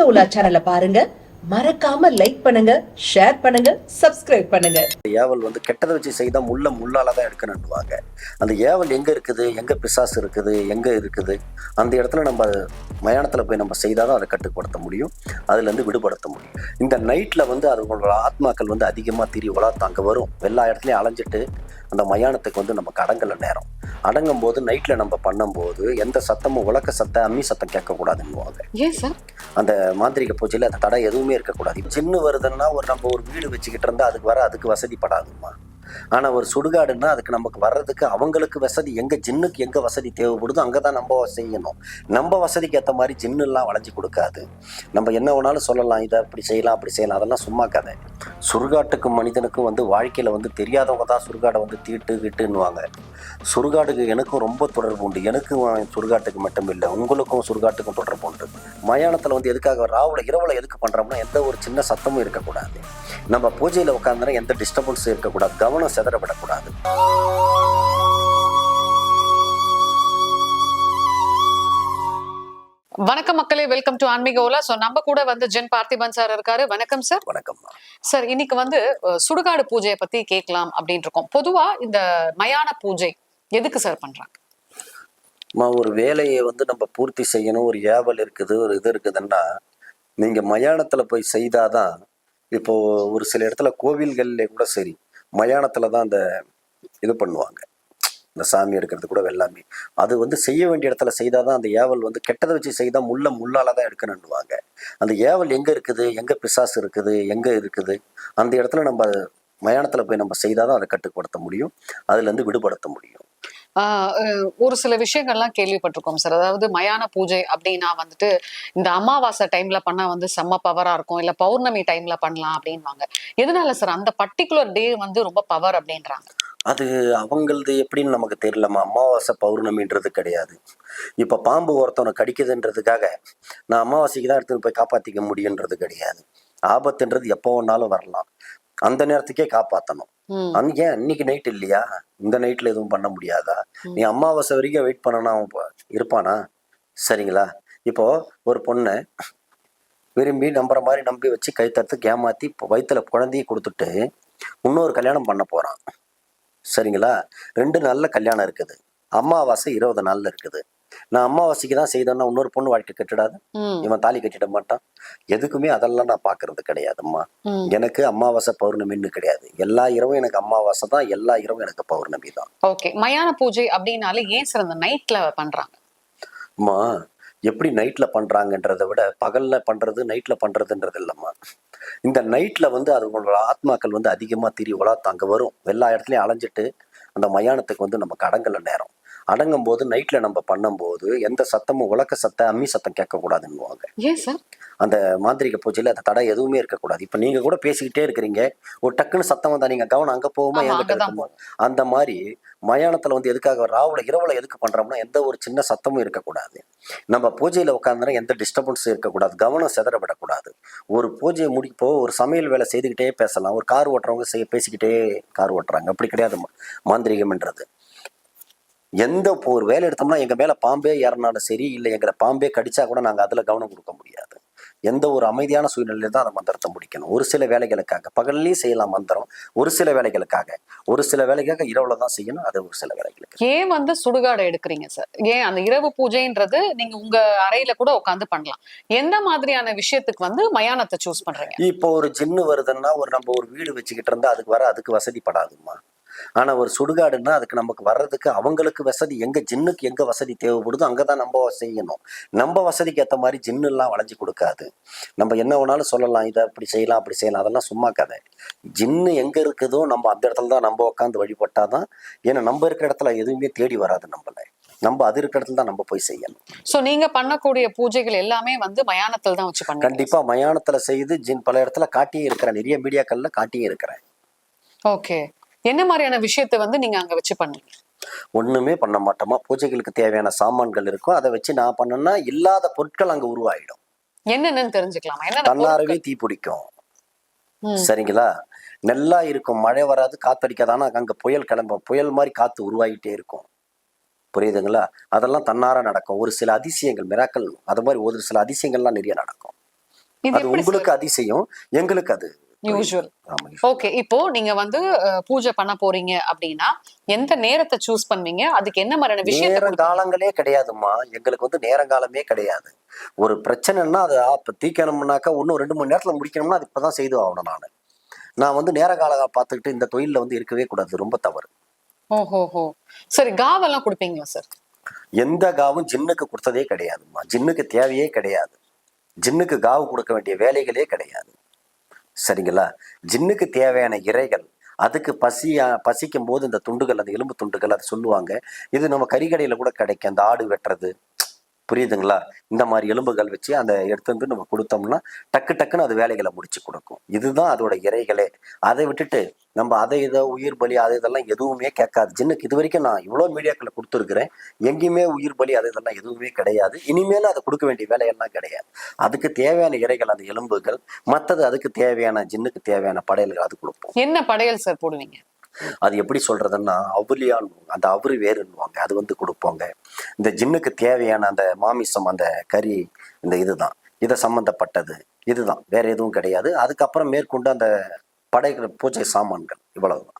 ஆன்மீக உலா சேனலை பாருங்க. மறக்காம லைக் பண்ணுங்க ஷேர் பண்ணுங்க சப்ஸ்கிரைப் பண்ணுங்க. ஏவல் வந்து கெட்டதை வச்சு செய்தால் முள்ள முள்ளால தான் எடுக்கணுன்னுவாங்க அந்த ஏவல் எங்கே இருக்குது எங்கே பிசாசு இருக்குது எங்கே இருக்குது அந்த இடத்துல நம்ம மயானத்தில் போய் நம்ம செய்தால் தான் அதை கட்டுப்படுத்த முடியும். அதுலேருந்து விடுபடுத்த முடியும். இந்த நைட்டில் வந்து அதுங்களோட ஆத்மாக்கள் வந்து அதிகமாக திரி உலாத்து அங்கே வரும். எல்லா இடத்துலையும் அலைஞ்சிட்டு அந்த மயானத்துக்கு வந்து நமக்கு அடங்கல நேரம். அடங்கும் போது நைட்டில் நம்ம பண்ணும்போது எந்த சத்தமும் உலக்க சத்தம் அம்மி சத்தம் கேட்கக்கூடாதுன்னுவாங்க ஏன் சார்? அந்த மாந்திரிக பூஜையில் அந்த தடை எதுவுமே இருக்கக்கூடாது. சின்ன வருதுன்னா ஒரு நம்ம ஒரு வீடு வச்சுக்கிட்டு இருந்தா அதுக்கு வர அதுக்கு வசதிப்படாதும்மா ஆனால் ஒரு சுடுகாடுன்னா அதுக்கு நமக்கு வர்றதுக்கு அவங்களுக்கு வசதி எங்கே ஜின்னுக்கு எங்கே வசதி தேவைப்படுதோ அங்கே தான் நம்ம செய்யணும். நம்ம வசதிக்கு ஏற்ற மாதிரி ஜின்னுலாம் வளைஞ்சு கொடுக்காது. நம்ம என்ன வேணாலும் சொல்லலாம் இதை அப்படி செய்யலாம் அப்படி செய்யலாம் அதெல்லாம் சும்மா கதை. சுடுகாட்டுக்கும் மனிதனுக்கும் வந்து வாழ்க்கையில் வந்து தெரியாதவங்க தான் சுடுகாடை வந்து தீட்டு கிட்டுன்னுவாங்க. சுடுகாடுக்கு எனக்கும் ரொம்ப தொடர்பு உண்டு. எனக்கும் சுடுகாட்டுக்கு மட்டும் இல்லை உங்களுக்கும் சுடுகாட்டுக்கும் தொடர்பு உண்டு. மயானத்தில் வந்து எதுக்காக ராவில் இரவுல எதுக்கு பண்ணுறோம்னா எந்த ஒரு சின்ன சத்தமும் இருக்கக்கூடாது. நம்ம பூஜையில் உட்காந்துனா எந்த டிஸ்டர்பன்ஸும் இருக்கக்கூடாது. கவனம் சிதறவிடக்கூடாது வணக்கம் மக்களே வெல்கம் டு ஆன்மீக ஓலா. சோ நம்ம கூட வந்து ஜென் பார்த்திபன் சார் இருக்காரு. வணக்கம் சார் வணக்கம்மா சார் இன்னைக்கு வந்து சுடுகாடு பூஜையை பத்தி கேட்கலாம் அப்படின்னு இருக்கோம். பொதுவா இந்த மயான பூஜை எதுக்கு சார் பண்றாங்க? ஒரு வேலையை வந்து நம்ம பூர்த்தி செய்யணும். ஒரு ஏவல் இருக்குது ஒரு இது இருக்குதுன்னா நீங்கள் மயானத்தில் போய் செய்தாதான் இப்போ ஒரு சில இடத்துல கோவில்கள்ல கூட சரி மயானத்தில் தான் அந்த இது பண்ணுவாங்க. இந்த சாமி எடுக்கிறது கூட எல்லாமே அது வந்து செய்ய வேண்டிய இடத்துல செய்தாதான் அந்த ஏவல் வந்து கெட்டதை வச்சு செய்தால் முள்ள முள்ளால தான் எடுக்கணுன்னுவாங்க அந்த ஏவல் எங்கே இருக்குது? எங்கே பிசாசு இருக்குது? எங்கே இருக்குது? அந்த இடத்துல நம்ம மயானத்தில் போய் நம்ம செய்தாதான் அதை கட்டுப்படுத்த முடியும். அதுலேருந்து விடுபடுத்த முடியும். ஆஹ், ஒரு சில விஷயங்கள்லாம் கேள்விப்பட்டிருக்கோம் சார். அதாவது மயான பூஜை அப்படின்னா வந்துட்டு இந்த அமாவாசை டைம்ல பண்ணா வந்து செம்ம பவரா இருக்கும். இல்ல பௌர்ணமி டைம்ல பண்ணலாம் அப்படின்வாங்க எதனால சார் அந்த பர்டிகுலர் டே வந்து ரொம்ப பவர் அப்படின்றாங்க? அது அவங்களது எப்படின்னு நமக்கு தெரியலம்மா. அமாவாசை பௌர்ணமின்றது கிடையாது. இப்போ பாம்பு ஒருத்தவனை கடிக்குதுன்றதுக்காக நான் அமாவாசைக்கு தான் எடுத்துட்டு போய் காப்பாற்றிக்க முடியுன்றது கிடையாது. ஆபத்துன்றது எப்போ வேணாலும் வரலாம். அந்த நேரத்துக்கே காப்பாற்றணும் அன்னைக்கு ஏன் அன்னைக்கு நைட் இல்லையா? இந்த நைட்டில் எதுவும் பண்ண முடியாதா? நீ அமாவாசை வரைக்கும் வெயிட் பண்ணனா அவன் இருப்பானா? சரிங்களா? இப்போ ஒரு பொண்ணை விரும்பி நம்புற மாதிரி நம்பி வச்சு கை தடுத்து ஏமாத்தி வயித்துல குழந்தைய கொடுத்துட்டு இன்னொரு கல்யாணம் பண்ண போறான். சரிங்களா? ரெண்டு நாள்ல கல்யாணம் இருக்குது. அமாவாசை இருபது நாள்ல இருக்குது. நான் அமாவாசைக்கு தான் செய்தேன்னா இன்னொரு பொண்ணு வாழ்க்கை கட்டிடாது? இவன் தாலி கட்டிட மாட்டான். எதுக்குமே அதெல்லாம் நான் பாக்குறது கிடையாதும்மா. எனக்கு அமாவாசை பௌர்ணமின்னு கிடையாது. எல்லா இரவும் எனக்கு அமாவாசை தான். எல்லா இரவும் எனக்கு பௌர்ணமி தான். ஓகே. மயான பூஜை அப்படின்னாலே ஏன் சார் அந்த நைட்ல பண்றாங்க? அம்மா எப்படி நைட்ல பண்றாங்கன்றதை விட பகல்ல பண்றது நைட்ல பண்றதுன்றது இல்லம்மா. இந்த நைட்ல வந்து அதுங்களோட ஆத்மாக்கள் வந்து அதிகமா திரி உலாத்து அங்க வரும். எல்லா இடத்துலையும் அலைஞ்சிட்டு அந்த மயானத்துக்கு வந்து நம்ம கடங்கல நேரம். அடங்கும் போது நைட்ல நம்ம பண்ணும்போது எந்த சத்தமும் உலக்க சத்தம் அம்மி சத்தம் கேட்கக்கூடாதுன்னுவாங்க. ஏன் சார்? அந்த மாந்திரிக பூஜையில அந்த தடை எதுவுமே இருக்கக்கூடாது. இப்ப நீங்க கூட பேசிக்கிட்டே இருக்கிறீங்க. ஒரு டக்குன்னு சத்தம் வந்தா நீங்க கவனம் அங்க போகுமா அங்கதான் இருக்குமா அந்த மாதிரி மயானத்துல வந்து எதுக்காக ராவுல இரவுல எதுக்கு பண்றோம்னா எந்த ஒரு சின்ன சத்தமும் இருக்கக்கூடாது. நம்ம பூஜையில உட்காந்துனா எந்த டிஸ்டர்பன்ஸும் இருக்கக்கூடாது. கவனம் சிதற விடக்கூடாது ஒரு பூஜையை முடிப்போ ஒரு சமையல் வேலை செய்துக்கிட்டே பேசலாம். ஒரு கார் ஓட்டுறவங்க செய்ய பேசிக்கிட்டே கார் ஓட்டுறாங்க. அப்படி கிடையாது மாந்திரிகம்ன்றது. எந்த இப்போ ஒரு வேலை எடுத்தோம்னா எங்க மேல பாம்பே ஏறினாலும் சரி இல்லை எங்களை பாம்பே கடிச்சா கூட நாங்க அதுல கவனம் கொடுக்க முடியாது. எந்த ஒரு அமைதியான சூழ்நிலையில தான் அந்த மந்திரத்தை முடிக்கணும். ஒரு சில வேலைகளுக்காக பகல்லையும் செய்யலாம் மந்திரம். ஒரு சில வேலைகளுக்காக ஒரு சில வேலைக்காக இரவுல தான் செய்யணும். அது ஒரு சில வேலைகளுக்கு. ஏன் வந்து சுடுகாடு எடுக்கிறீங்க சார்? ஏன் அந்த இரவு பூஜைன்றது நீங்க உங்க அறையில கூட உட்காந்து பண்ணலாம். எந்த மாதிரியான விஷயத்துக்கு வந்து மயானத்தை சூஸ் பண்றீங்க? இப்போ ஒரு ஜின்னு வருதுன்னா ஒரு நம்ம ஒரு வீடு வச்சுக்கிட்டு இருந்தா அதுக்கு வர அதுக்கு வசதிப்படாதும்மா ஆனா ஒரு சுடுகாடுன்னா அதுக்கு நமக்கு வர்றதுக்கு அவங்களுக்கு வசதி எங்க ஜின்னுக்கு எங்க வசதி தேவைப்படுதோ அங்கதான் நம்ம செய்யணும். நம்ம வசதிக்கு ஏற்ற மாதிரி ஜின்னுலாம் வளைஞ்சு கொடுக்காது. நம்ம என்ன வேணாலும் சொல்லலாம் இதை அப்படி செய்யலாம் அப்படி செய்யலாம் அதெல்லாம் சும்மா கதை. ஜின்னு எங்க இருக்குதோ நம்ம அந்த இடத்துல தான் நம்ம உட்காந்து வழிபட்டாதான் ஏன்னா நம்ம இருக்கிற இடத்துல எதுவுமே தேடி வராது நம்மள. நம்ம அது இருக்கிற இடத்துல தான் நம்ம போய் செய்யணும். சோ நீங்க பண்ணக்கூடிய பூஜைகள் எல்லாமே வந்து மயானத்தில் தான் வச்சு பண்ணுங்க கண்டிப்பா மயானத்துல செய்து ஜின் பல இடத்துல காட்டியும் இருக்கிறேன். நிறைய மீடியாக்கள்ல காட்டியும் இருக்கிறேன். ஓகே என்ன மாதிரியான விஷயத்தை வந்து நீங்க அங்க வச்சு பண்ணுவீங்க ஒண்ணுமே பண்ண மாட்டோமா. பூஜைகளுக்கு தேவையான சாமான்கள் இருக்கும் அதை வச்சு நான் பண்ணேன்னா இல்லாத பொருட்கள் அங்க உருவாயிடும். என்னென்னு தெரிஞ்சுக்கலாமா? என்னென்ன தன்னாரவே தீ பிடிக்கும். சரிங்களா? நெல்லா இருக்கும். மழை வராது காத்தடிக்காது ஆனா அங்க புயல் கிளம்பும் புயல் மாதிரி காத்து உருவாகிட்டே இருக்கும். புரியுதுங்களா? அதெல்லாம் தன்னார நடக்கும். ஒரு சில அதிசயங்கள் மிராக்கள் அது மாதிரி ஒரு சில அதிசயங்கள்லாம் நிறைய நடக்கும். இது அது உங்களுக்கு அதிசயம் எங்களுக்கு அது. யூஸ்வல் ஓகே இப்போ நீங்க வந்து பூஜை பண்ண போறீங்க அப்படின்னா எந்த நேரத்தை சூஸ் பண்ணுவீங்க? அதுக்கு என்ன மாதிரியான கொடுப்பீங்க? காலங்களே கிடையாதும்மா. எங்களுக்கு வந்து நேரங்காலமே கிடையாது. ஒரு பிரச்சனைன்னா அது அப்ப தீக்கணும்னாக்கா இன்னும் ரெண்டு மணி நேரத்துல முடிக்கணும்னா அது இப்பதான் செய்து ஆகணும் நான். நான் வந்து நேர காலம் பார்த்துக்கிட்டு இந்த தொழில வந்து இருக்கவே கூடாது. ரொம்ப தவறு. ஓஹோ சரி காவெல்லாம் கொடுப்பீங்களா சார் எந்த காவும் ஜின்னுக்கு கொடுத்ததே கிடையாதும்மா. ஜின்னுக்கு தேவையே கிடையாது. ஜின்னுக்கு காவு கொடுக்க வேண்டிய வேலைகளே கிடையாது. சரிங்களா? ஜின்னுக்கு தேவையான இறைகள் அதுக்கு பசியா பசிக்கும் போது இந்த துண்டுகள் அந்த எலும்பு துண்டுகள் அதை சொல்லுவாங்க. இது நம்ம கறிக்கடையில கூட கிடைக்கும். அந்த ஆடு வெட்டுறது புரியுதுங்களா? இந்த மாதிரி எலும்புகள் வச்சு அந்த எடுத்து வந்து நம்ம கொடுத்தோம்னா டக்கு டக்குன்னு அது வேலைகளை முடிச்சு கொடுக்கும். இதுதான் அதோட இறைகளே அதை விட்டுட்டு நம்ம அதை இதை உயிர் பலி அது இதெல்லாம் எதுவுமே கேட்காது. ஜின்னுக்கு இது வரைக்கும் நான் இவ்வளோ மீடியாக்களை கொடுத்துருக்குறேன். எங்கேயுமே உயிர் பலி அது இதெல்லாம் எதுவுமே கிடையாது. இனிமேலும் அதை கொடுக்க வேண்டிய வேலையெல்லாம் கிடையாது. அதுக்கு தேவையான இறைகள் அந்த எலும்புகள் மற்றது அதுக்கு தேவையான ஜின்னுக்கு தேவையான படையல்கள் அது கொடுப்போம். என்ன படையல் சார் போடுவீங்க? அது எப்படி சொல்றதுன்னா அவுலியான் அந்த அவரு வேறுன்னுவாங்க. அது வந்து கொடுப்போங்க. இந்த ஜின்னுக்கு தேவையான அந்த மாமிசம் அந்த கறி இந்த இதுதான். இதை சம்பந்தப்பட்டது. இதுதான். வேற எதுவும் கிடையாது. அதுக்கப்புறம் மேற்கொண்டு அந்த படைகள் பூஜை சாமான்கள் இவ்வளவுதான்.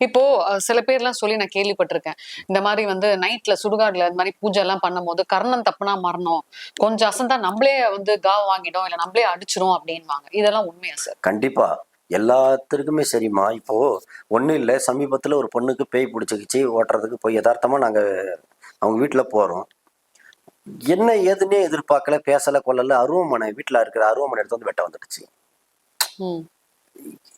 இப்போ சில பேர்லாம் சொல்லி நான் கேள்விப்பட்டிருக்கேன். இந்த மாதிரி வந்து நைட்ல சுடுகாடுல இந்த மாதிரி பூஜை எல்லாம் பண்ணும்போது கர்ணம் தப்புனா மரணம். கொஞ்சம் அசந்தா நம்மளே வந்து காவ் வாங்கிடும் இல்ல நம்மளே அடிச்சிரும் அப்படின்வாங்க இதெல்லாம் உண்மையா சார்? கண்டிப்பா. எல்லாத்துக்குமே சரிம்மா. இப்போ ஒன்றும் இல்லை சமீபத்தில் ஒரு பொண்ணுக்கு பேய் பிடிச்சிக்கிச்சு ஓட்டுறதுக்கு போய் யதார்த்தமா நாங்க அவங்க வீட்டுல போறோம். என்ன ஏதுன்னே எதிர்பார்க்கல பேசல கொள்ளல அருவமனை வீட்டுல இருக்கிற அருவமனை எடுத்து வந்து வெட்ட வந்துடுச்சு.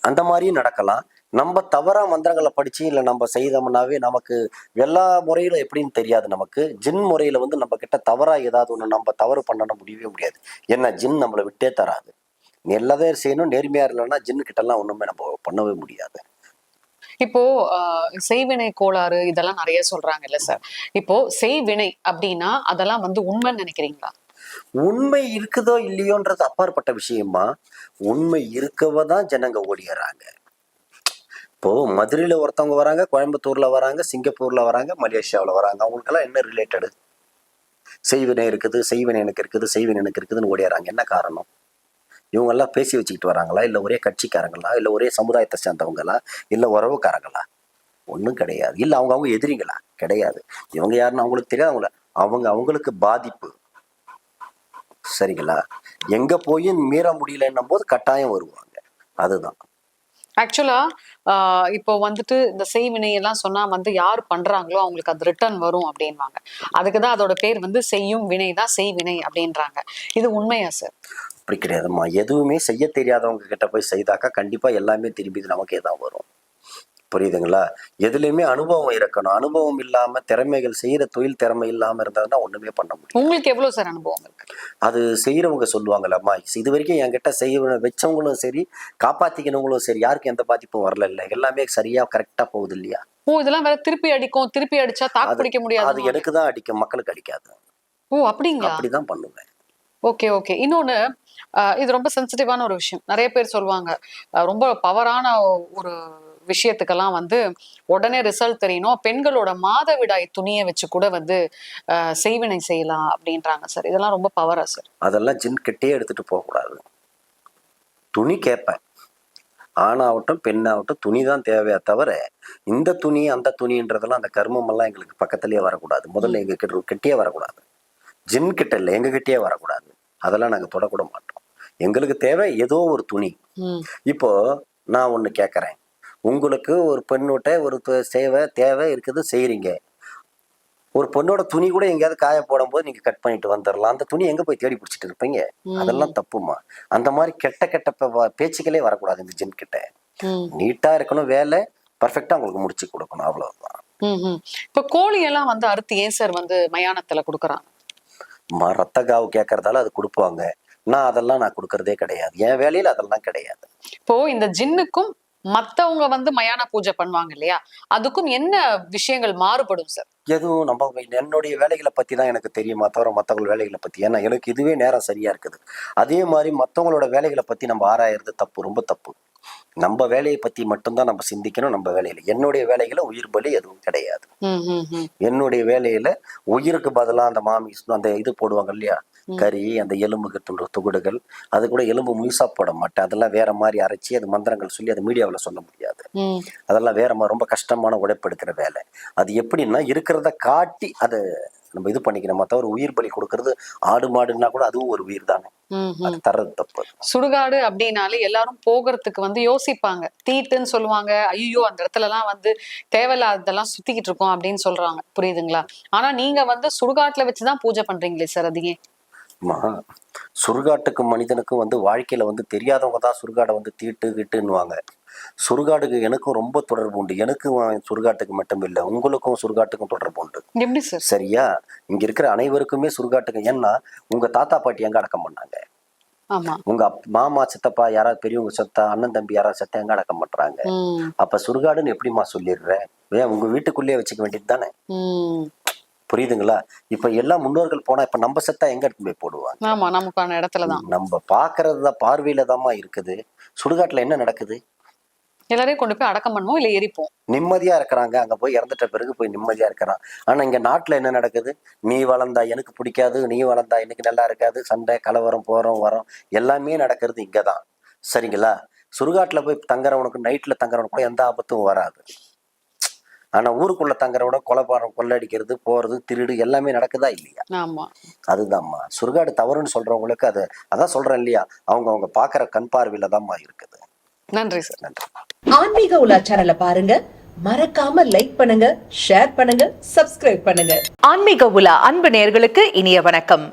அந்த மாதிரியும் நடக்கலாம். நம்ம தவறா மந்திரங்களை படிச்சு இல்லை நம்ம செய்தோம்னாவே நமக்கு எல்லா முறையிலும் எப்படின்னு தெரியாது நமக்கு. ஜின் முறையில வந்து நம்ம கிட்ட தவறா ஏதாவது ஒன்று நம்ம தவறு பண்ணணும் முடியவே முடியாது. ஏன்னா ஜின் நம்மளை விட்டே தராது. நல்லதே செய்யணும் நேர்மையா இல்லைன்னா ஜின்னு கிட்ட எல்லாம் ஒண்ணுமே நம்ம பண்ணவே முடியாது. இப்போ செய்வினை கோளாறு இதெல்லாம் நிறைய சொல்றாங்க இல்ல சார் இப்போ செய்வினை அப்படின்னா அதெல்லாம் வந்து உண்மைன்னு நினைக்கிறீங்களா? உண்மை இருக்குதோ இல்லையோன்றது அப்பாற்பட்ட விஷயமா? உண்மை இருக்கவ தான் ஜனங்க ஓடிடுறாங்க இப்போ மதுரையில ஒருத்தவங்க வராங்க கோயம்புத்தூர்ல வராங்க சிங்கப்பூர்ல வராங்க மலேசியாவில் வராங்க. அவங்களுக்கெல்லாம் என்ன ரிலேட்டடு செய்வினை இருக்குது செய்வினை எனக்கு இருக்குது செய்வினை எனக்கு இருக்குதுன்னு ஓடிடுறாங்க என்ன காரணம்? இவங்க எல்லாம் பேசி வச்சுக்கிட்டு வராங்களா? இல்லை ஒரே கட்சிக்காரங்களா? இல்லை ஒரே சமுதாயத்தை சேர்ந்தவங்களா? இல்லை உறவுக்காரங்களா? ஒன்றும் கிடையாது. இல்லை அவங்க அவங்க எதிரிங்களா? கிடையாது. இவங்க யாருன்னு அவங்களுக்கு தெரியாது. அவங்கள அவங்க அவங்களுக்கு பாதிப்பு. சரிங்களா? எங்க போய் மீற முடியலன்னும் போது கட்டாயம் வருவாங்க. அதுதான். ஆக்சுவலா இப்போ வந்துட்டு இந்த செய்வினை எல்லாம் சொன்னா வந்து யார் பண்றாங்களோ அவங்களுக்கு அது ரிட்டர்ன் வரும் அப்படின்வாங்க. அதுக்குதான் அதோட பேர் வந்து செய்யும் வினை தான் செய்வினை அப்படின்றாங்க. இது உண்மையா சார் அப்படி கிடையாதும்மா. எதுவுமே செய்ய தெரியாதவங்க கிட்ட போய் செய்தாக்கா கண்டிப்பா எல்லாமே திரும்பி நமக்கே தான் வரும். புரியுதுங்களா? எதுலையுமே அனுபவம் இருக்கணும். அனுபவம் இல்லாம திறமைகள் செய்யற தொழில் திறமை இல்லாம இருந்தாங்கன்னா ஒண்ணுமே பண்ண முடியும் உங்களுக்கு எவ்வளவு சார் அனுபவம் இருக்கு? அது செய்யறவங்க சொல்லுவாங்கல்லம்மா இது வரைக்கும் என்கிட்ட செய்ய வச்சவங்களும் சரி காப்பாத்திக்கணவங்களும் சரி யாருக்கும் எந்த பாதிப்பும் வரல இல்ல எல்லாமே சரியா கரெக்டா போகுது இல்லையா? ஓ இதெல்லாம் வேற திருப்பி அடிக்கும். திருப்பி அடிச்சா தாக்கு அது- பிடிக்க அது முடியாது எனக்கு தான் அடிக்கும். மக்களுக்கு அடிக்காது. ஓ அப்படிங்களா? அப்படிதான் பண்ணுவேன். ஓகே ஓகே இன்னொன்னு இது ரொம்ப சென்சிட்டிவான ஒரு விஷயம். நிறைய பேர் சொல்லுவாங்க ரொம்ப பவரான ஒரு விஷயத்துக்கெல்லாம் வந்து உடனே ரிசல்ட் தெரியணும். பெண்களோட மாதவிடாய் துணியை வச்சு கூட வந்து செய்வினை செய்யலாம் அப்படின்றாங்க சார் இதெல்லாம் ரொம்ப பவரா சார் அதெல்லாம் ஜின் கிட்டே எடுத்துட்டு போகக்கூடாது. துணி கேட்பேன். ஆணாகட்டும் பெண்ணாகட்டும் துணி தான் தேவையா தவிர இந்த துணி அந்த துணின்றதெல்லாம் அந்த கர்மம் எல்லாம் எங்களுக்கு பக்கத்துலயே வரக்கூடாது. முதல்ல எங்க கிட்ட கிட்டே வரக்கூடாது. ஜின் கிட்ட இல்லை எங்க கிட்டயே வரக்கூடாது. அதெல்லாம் நாங்க தொடக்கூட மாட்டோம். எங்களுக்கு தேவை ஏதோ ஒரு துணி. இப்போ நான் ஒன்று கேட்குறேன் உங்களுக்கு ஒரு பெண்ணோட்ட ஒரு சேவை தேவை இருக்குது செய்கிறீங்க ஒரு பொண்ணோட துணி கூட எங்கேயாவது காய போடும்போது நீங்க கட் பண்ணிட்டு வந்துடலாம் அந்த துணி எங்க போய் தேடி பிடிச்சிட்டு இருப்பீங்க? அதெல்லாம் தப்புமா? அந்த மாதிரி கெட்ட கெட்ட பேச்சுக்களே வரக்கூடாது இந்த ஜின் கிட்ட நீட்டா இருக்கணும் வேலை பர்ஃபெக்டா உங்களுக்கு முடிச்சு கொடுக்கணும். அவ்வளவுதான். ம் இப்போ கோழி எல்லாம் வந்து அறுத்து ஏன் சார் வந்து மயானத்துல கொடுக்குறாங்க? ம- ரத்த காவு கேட்கறதால அது கொடுப்பாங்க. நான் அதெல்லாம் நான் கொடுக்கறதே கிடையாது. என் வேலையில அதெல்லாம் கிடையாது. இப்போ இந்த ஜின்னுக்கும் மத்தவங்க வந்து மயான பூஜை பண்ணுவாங்க இல்லையா? அதுக்கும் என்ன விஷயங்கள் மாறுபடும் சார்? எதுவும் நம்ம என்னுடைய வேலைகளை பத்தி தான் எனக்கு தெரியுமா தவிர மற்றவங்க வேலைகளை பத்தி? ஏன்னா எனக்கு இதுவே நேரம் சரியா இருக்குது. அதே மாதிரி மற்றவங்களோட வேலைகளை பத்தி நம்ம ஆராயறது தப்பு ரொம்ப தப்பு. நம்ம வேலையை பத்தி மட்டும்தான் நம்ம சிந்திக்கணும் நம்ம வேலையில. என்னுடைய வேலைகளை உயிர் பலி எதுவும் கிடையாது. என்னுடைய வேலையில உயிருக்கு பதிலா அந்த மாமி அந்த இது போடுவாங்க இல்லையா? கறி அந்த எலும்புக்கு துண்டு துகுடுகள். அது கூட எலும்பு முழுசா போட மாட்டேன். அதெல்லாம் வேற மாதிரி அரைச்சி அது மந்திரங்கள் சொல்லி அது மீடியாவில் சொல்ல முடியாது. அதெல்லாம் வேற மாதிரி ரொம்ப கஷ்டமான உழைப்பெடுக்கிற வேலை. அது எப்படின்னா இருக்கிறத காட்டி அதை நம்ம இது பண்ணிக்கணுமா தவிர உயிர் பலி கொடுக்கறது ஆடு மாடுன்னா கூட அதுவும் ஒரு உயிர் தானே. தர்றது தப்பு. சுடுகாடு அப்படின்னாலே எல்லாரும் போகிறதுக்கு வந்து யோசிப்பாங்க. தீட்டுன்னு சொல்லுவாங்க. ஐயோ அந்த இடத்துல எல்லாம் வந்து தேவையில்லாததெல்லாம் சுத்திக்கிட்டு இருக்கோம் அப்படின்னு சொல்றாங்க. புரியுதுங்களா? ஆனா நீங்க வந்து சுடுகாட்டுல வச்சுதான் பூஜை பண்றீங்களே சார் அது ஏன் ஆமா. சுடுகாட்டுக்கும் மனிதனுக்கும் வந்து வாழ்க்கையில வந்து தெரியாதவங்க தான் சுடுகாடை வந்து தீட்டு கிட்டுன்னுவாங்க. சுடுகாடுக்கு எனக்கும் ரொம்ப தொடர்பு உண்டு. எனக்கும் சுடுகாட்டுக்கு மட்டும் இல்லை உங்களுக்கும் சுடுகாட்டுக்கும் தொடர்பு உண்டு. எப்படி சார்? சரியா? இங்க இருக்கிற அனைவருக்குமே சுடுகாட்டுக்கு ஏன்னா உங்க தாத்தா பாட்டி எங்க அடக்கம் பண்ணாங்க? உங்க மாமா சித்தப்பா யாராவது பெரியவங்க செத்தா அண்ணன் தம்பி யாராவது செத்தா எங்க அடக்கம் பண்றாங்க? அப்ப சுடுகாடுன்னு எப்படிம்மா சொல்லிடுற? ஏன் உங்க வீட்டுக்குள்ளேயே வச்சுக்க வேண்டியது தானே? புரியுதுங்களா? இப்ப எல்லா முன்னோர்கள் போனா இப்ப நம்ம செத்தா எங்க எடுத்து போய் போடுவாங்க? ஆமா நமக்கான இடத்துலதான். நம்ம பாக்குறது தான் பார்வையில தாம்மா இருக்குது. சுடுகாட்டுல என்ன நடக்குது? எல்லாரையும் கொண்டு போய் அடக்கம் பண்ணுவோம் இல்ல எரிப்போம்? நிம்மதியா இருக்கிறாங்க. அங்க போய் இறந்துட்ட பிறகு போய் நிம்மதியா இருக்கிறான். ஆனா இங்க நாட்டுல என்ன நடக்குது? நீ வளர்ந்தா எனக்கு பிடிக்காது நீ வளர்ந்தா எனக்கு நல்லா இருக்காது. சண்டை கலவரம் போறோம் வரோம் எல்லாமே நடக்கிறது இங்கதான். சரிங்களா? சுடுகாட்டுல போய் தங்குறவனுக்கு நைட்ல தங்குறவனுக்கு எந்த ஆபத்தும் வராது. ஆனா ஊருக்குள்ள தங்குறவன கொலைபாரம் கொள்ளடிக்கிறது போறது திருடு எல்லாமே நடக்குதா இல்லையா? ஆமா. அதுதாம்மா. சுடுகாடு தவறுன்னு சொல்றவங்களுக்கு அது அதான் சொல்றேன் இல்லையா? அவங்க அவங்க பாக்குற கண் பார்வையில தான்மா இருக்குது. நன்றி சார். நன்றி. ஆன்மீக உலா சேனலை பாருங்க. மறக்காம லைக் பண்ணுங்க ஷேர் பண்ணுங்க சப்ஸ்கிரைப் பண்ணுங்க. ஆன்மீக உலா அன்பு நேயர்களுக்கு இனிய வணக்கம்.